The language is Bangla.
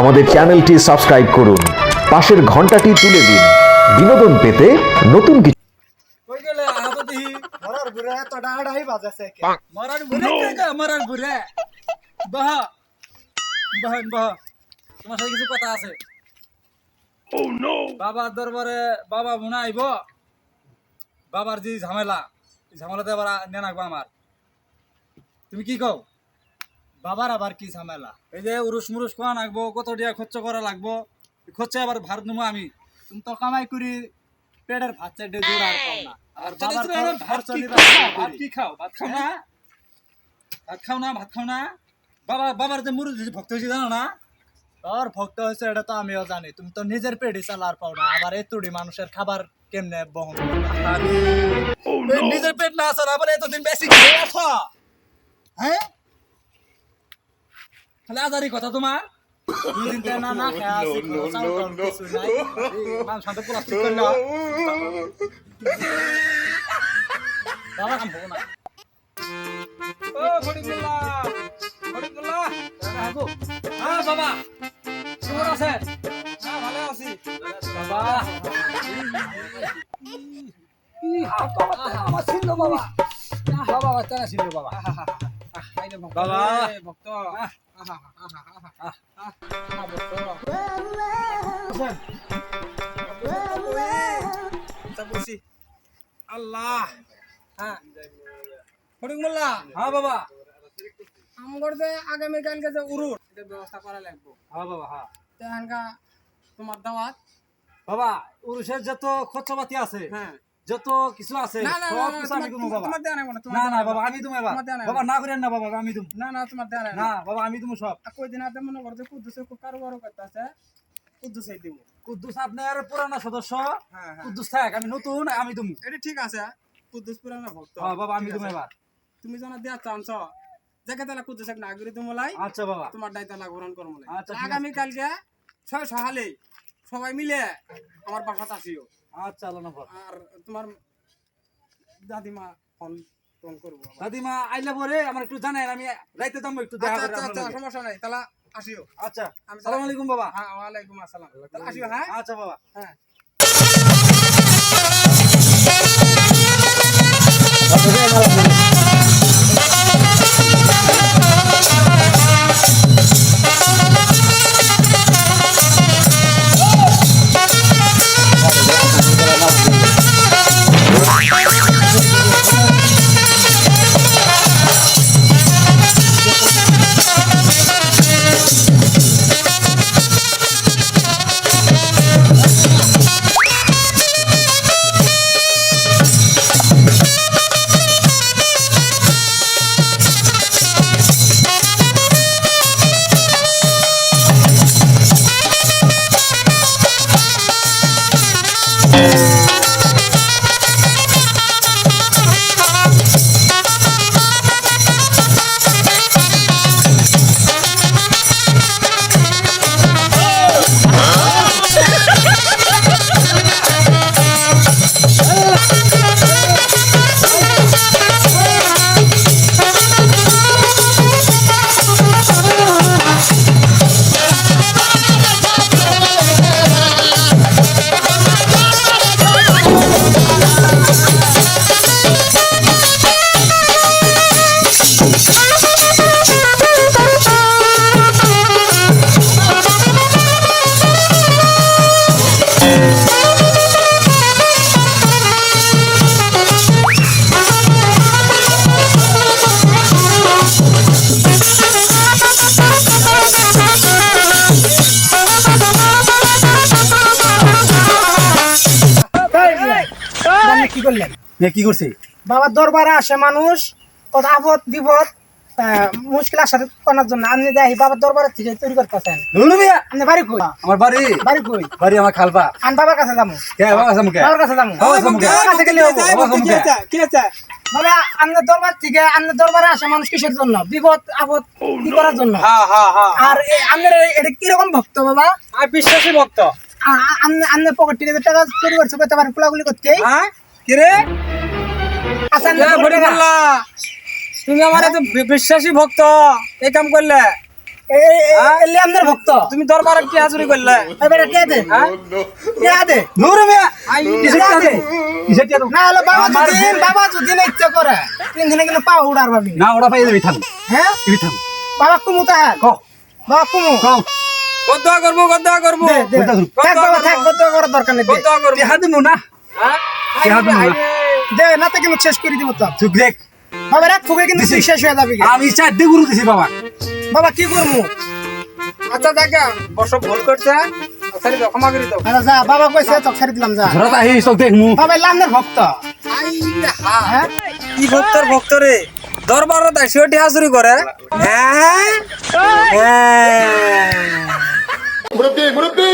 আমাদের চ্যানেলটি সাবস্ক্রাইব করুন। পাশের ঘন্টাটি তুলে দিন। বিনোদন পেতে নতুন কিছু তোমার সাথে কিছু কথা আছে। বাবার দরবারে বাবা মনে আইব। বাবার যে ঝামেলা ঝামেলাতে আবার নিয়ে আমার। তুমি কি কও? বাবার আবার কি ঝামেলা? এই যে উরুস মুরুস কোয়া নাকবো কত দিয়া খরচ করা লাগবো খরচা আবার ভারত নেব আমি। তুমি তো কামাই করি পেটের ভাত চাইতে জোর আর পাও না। আর আর বাবার ভাত খাও? ভাত কি খাও? ভাত খাও না? ভাত খাও না? ভাত খাও না? বাবা বাবার যে মুরুদ ভক্ত হয়েছে জানো না? তোর ভক্ত হয়েছে এটা তো আমিও জানি। তুমি তো নিজের পেটে চালার পাও না। আবার এতুড়ি মানুষের খাবার কেমনে বহন করবা? নিজের পেট না আসার আবার এতদিন বেশি খেয়ে আছো হ্যাঁ তাহলে আজারি কথা তোমার? দুদিন তো না না খেয়ে নাই। মান শান্ত প্লাস্টিক করল বাবা কাম হব না। ও ফটিকুল্লাহ ফটিকুল্লাহ হ্যাঁ বাবা। কেমন আছে? হ্যাঁ ভালো আছি। বাবা। আমার ছিল বাবা। বাবা বাচ্চা ছিল বাবা। বাবা। ভক্ত। আল্লাহ। হ্যাঁ। ফটিক মোল্লা হ্যাঁ বাবা আমার যে আগামীকালকে যে উরুট এটা ব্যবস্থা করা লাগবো হ্যাঁ বাবা হ্যাঁ তেহানকা তোমার দাওয়াত বাবা উরুষের যত খরচাপাতি আছে হ্যাঁ যত কিছু আছে না না সব কিছু আমি তোমার- বাবা তোমার দেয়া না না না বাবা আমি তুমি। বাবা না করেন না বাবা আমি তুমি না না তোমার দেয়া না বাবা আমি তুমি সব। কই দিন মনে কুদ্দুসে কুদ্দুসে দিব কুদ্দুস আপনার পুরানো সদস্য হ্যাঁ হ্যাঁ। কুদ্দুস থাক আমি নতুন আমি তুমি এটা ঠিক আছে কুদ্দুস পুরানো ভক্ত। হ্যাঁ বাবা আমি তুমি তুমি জানা দেয়া চান্স যাকে তাহলে কুদ্দুসে না করি তোমালাই আচ্ছা বাবা। তোমার দায়িত্ব না গ্রহণ করব আচ্ছা, ঠিক আছে। আগামীকালকে ছয় সহালে সবাই মিলে আমার বাসাতে আসিও। আচ্ছা আল্লাহ নফর আর তোমার দাদিমা ফোন ফোন করব। দাদিমা আইলে পরে আমার একটু জানাই আমি রাইতে যাব একটু দেখা আচ্ছা করে আচ্ছা আচ্ছা সমস্যা নাই তাহলে আসিও। আচ্ছা আসসালামু আলাইকুম বাবা। হ্যাঁ ওয়ালাইকুম আসসালাম। তাহলে আসিও হ্যাঁ? আচ্ছা বাবা। হ্যাঁ। কি করলেন? কি করছি? বাবার দরবারে আসে মানুষ কত আপদ বিপদ আহ, মুশকিল আসার করার জন্য আপনি যাই বাবার দরবারে থেকে তৈরি করতেছেন। আপনি বাড়ি কই? আমার বাড়ি। বাড়ি কই? বাড়ি আমার খালপা। আমি বাবার কাছে যাব। বাবা বাবার কাছে যাব বাবার সামুকে বাবার কাছে গেলে হব। বাবার সামুকে কি? আছে মানে দরবার থেকে দরবারে আসে মানুষ কিসের জন্য? বিপদ আপদ কি করার জন্য? হ্যাঁ হ্যাঁ হ্যাঁ আর এই- এটা কীরকম ভক্ত বাবা? আমি বিশ্বাসী ভক্ত? আ- আ- আপনি আপনার পকেট থেকে টাকা চুরি করছে করতে পারেন কুলাগুলি করতে। হ্যাঁ? কি রে আপনার পকেটে টাকা। তুমি আমার এত বিশ্বাসী ভক্ত এই কাম করলে। আমাদের ভক্ত। তুমি দরবারে কি হাজুরি করলে? এবারে কে দে? কে দে? নূর মিয়া। আই। কে দে? না হলে বাবা না করে তিন দিনে কিন্তু পাও উড়ার ভাবি। না ওটা পাই যাবি থাম। হ্যাঁ? তুমি থাম। বাবা কুমু তাহার বাবা কুমু। কত করব কত করব। দে দে। থাক বাবা থাক কত করার দরকার নেই। করব। টিহা দিমু না? হ্যাঁ? না দে না। তো কিন্তু শেষ করে দিব তো। চুপ দেখ। বাবা রাত ফুকে কিন্তু তুই শেষ হয়ে যাবি গুরু দিছি বাবা। বাবা কি করব? আচ্ছা দেখা। বর্ষ ভুল করছে। ক্ষমা করে দাও। আরে যা বাবা কইছে তো ছেড়ে দিলাম যা। বাবা লামনের ভক্ত। হ্যাঁ? কি ভক্তর ভক্ত রে? দরবারে দাসিওটি হাজুরি করে। হ্যাঁ? হ্যাঁ। মুরব্বী মুরব্বী।